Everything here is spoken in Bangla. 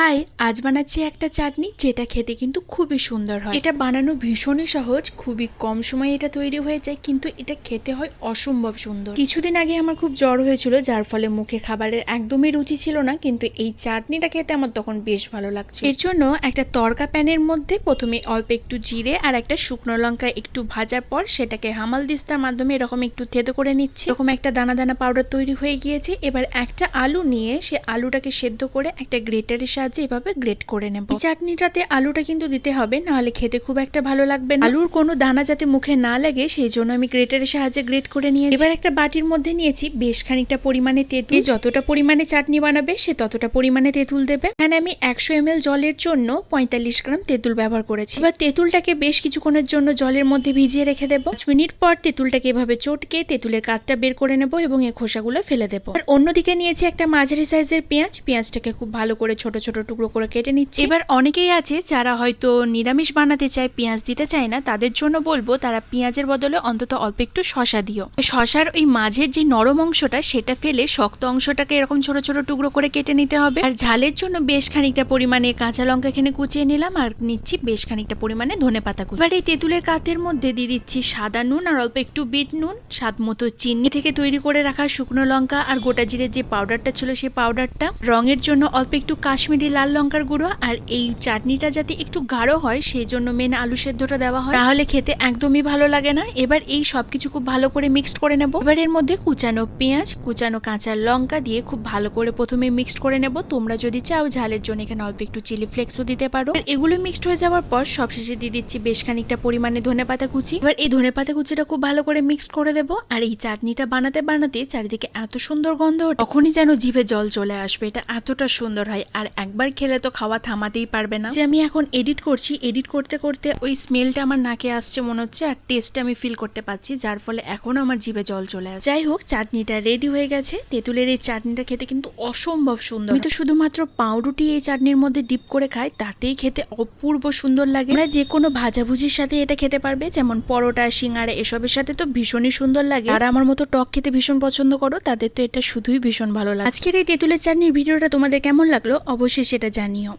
হাই আজ বানাচ্ছি একটা চাটনি যেটা খেতে কিন্তু খুবই সুন্দর হয়। এটা বানানো ভীষণই সহজ, খুবই কম সময়ে এটা তৈরি হয়ে যায়, কিন্তু এটা খেতে হয় অসম্ভব সুন্দর। কিছুদিন আগে আমার খুব জ্বর হয়েছিল, যার ফলে মুখে খাবারের একদমই রুচি ছিল না, কিন্তু এই চাটনিটা খেতে আমার তখন বেশ ভালো লাগছে এর জন্য একটা তরকা প্যানের মধ্যে প্রথমে অল্প একটু জিরে আর একটা শুকনো লঙ্কা একটু ভাজার পর সেটাকে হামাল দিস্তার মাধ্যমে এরকম একটু থেতো করে নিচ্ছি। এরকম একটা দানা দানা পাউডার তৈরি হয়ে গিয়েছে, এবার একটা আলু নিয়ে সে আলুটাকে সেদ্ধ করে একটা গ্রেটারের সাহায্যে এভাবে গ্রেট করে নেব। এই চাটনিটাতে আলুটা কিন্তু দিতে হবে নাহলে খেতে খুব একটা ভালো লাগবে না। আলুর কোনো দানা যাতে মুখে না লাগে সেই জন্য আমি গ্রেটারের সাহায্যে গ্রেট করে নিয়েছি। এবার একটা বাটির মধ্যে নিয়েছি বেশ খানিকটা পরিমাণে তেঁতুল। যতটা পরিমাণে চাটনি বানাবে সে ততটা পরিমাণে তেঁতুল দেবে। এখানে আমি একশো এম জলের জন্য পঁয়তাল্লিশ গ্রাম তেঁতুল ব্যবহার করেছি। এবার তেঁতুলটাকে বেশ কিছুক্ষণের জন্য জলের মধ্যে ভিজিয়ে রেখে দেবো। পাঁচ মিনিট পর তেঁতুলটাকে এভাবে চটকে তেঁতুলের কাঠটা বের করে নেব এবং এই খোসাগুলো ফেলে দেবো। আর অন্যদিকে নিয়েছি একটা মাঝারি সাইজের পেঁয়াজ। পেঁয়াজটাকে খুব ভালো করে ছোট ছোট টুকরো করে কেটে নিচ্ছি। এবার অনেকেই আছে যারা হয়তো নিরামিষ বানাতে চায়, পেঁয়াজ দিতে চায় না, তাদের জন্য বলব তারা পেঁয়াজের বদলে অন্তত অল্প একটু শশা দিও। শশার ওই মাঝের যে নরম অংশটা, সেটা ফেলে শক্ত অংশটাকে এরকম ছোট ছোট টুকরো করে কেটে নিতে হবে। আর ঝালের জন্য বেশ খানিকটা পরিমাণে কাঁচা লঙ্কা এখানে কুচিয়ে নিলাম আর নিচ্ছি বেশ খানিকটা পরিমাণে ধনে পাতা কুচি। এবার এই তেঁতুলের কাতের মধ্যে দিয়ে দিচ্ছি সাদা নুন আর অল্প একটু বিট নুন, স্বাদ মতো চিনি থেকে তৈরি করে রাখা শুকনো লঙ্কা আর গোটা জিরের যে পাউডারটা ছিল সেই পাউডারটা। রঙের জন্য অল্প একটু কাশ্মীরি লাল লঙ্কার গুঁড়ো আর এই চাটনিটা যাতে একটু গাঢ় হয়, সেই জন্য মেন আলু সেদ্ধটা দেওয়া হয়। তাহলে খেতে একদমই ভালো লাগে না। এবার এই সবকিছু খুব ভালো করে মিক্সড করে নেব। এবার এর মধ্যে কুচানো পেঁয়াজ, কুচানো কাঁচা লঙ্কা দিয়ে খুব ভালো করে প্রথমে মিক্সড করে নেব। তোমরা যদি চাও ঝালের জন্য এখানে অল্প একটু চিলি ফ্লেক্সও দিতে পারো। এগুলো মিক্সড হয়ে যাওয়ার পর সবশেষে দিয়ে দিচ্ছি বেশ খানিকটা পরিমাণে ধনে পাতা কুচি। এবার এই ধনে পাতা কুচিটা খুব ভালো করে মিক্সড করে দেবো। আর এই চাটনিটা বানাতে বানাতে চারিদিকে এত সুন্দর গন্ধ তখনই যেন জিভে জল চলে আসবে। এটা এতটা সুন্দর হয় আর একবার খেলে তো খাওয়া থামাতেই পারবে না। যে আমি এখন এডিট করছি এডিট করতে করতে ওই স্মেলটা আমার নাকে আসছে মনে হচ্ছে আর টেস্টটা আমি ফিল করতে পারছি যার ফলে এখনও আমার জিভে জল চলে আসে যাই হোক, চাটনিটা রেডি হয়ে গেছে। তেঁতুলের এই চাটনিটা খেতে কিন্তু অসম্ভব সুন্দর। আমি তো শুধুমাত্র পাউরুটি এই চাটনির মধ্যে ডিপ করে খাই, তাতেই খেতে অপূর্ব সুন্দর লাগে। আমরা যে কোনো ভাজাভুজির সাথে এটা খেতে পারবে, যেমন পরোটা, সিঙ্গারা, এসবের সাথে তো ভীষণই সুন্দর লাগে। আর আমার মতো টক খেতে ভীষণ পছন্দ করো, তাদের তো এটা শুধুই ভীষণ ভালো লাগে। আজকের এই তেঁতুলের চাটনির ভিডিওটা তোমাদের কেমন লাগল? অবশ্যই সেটা জানিও।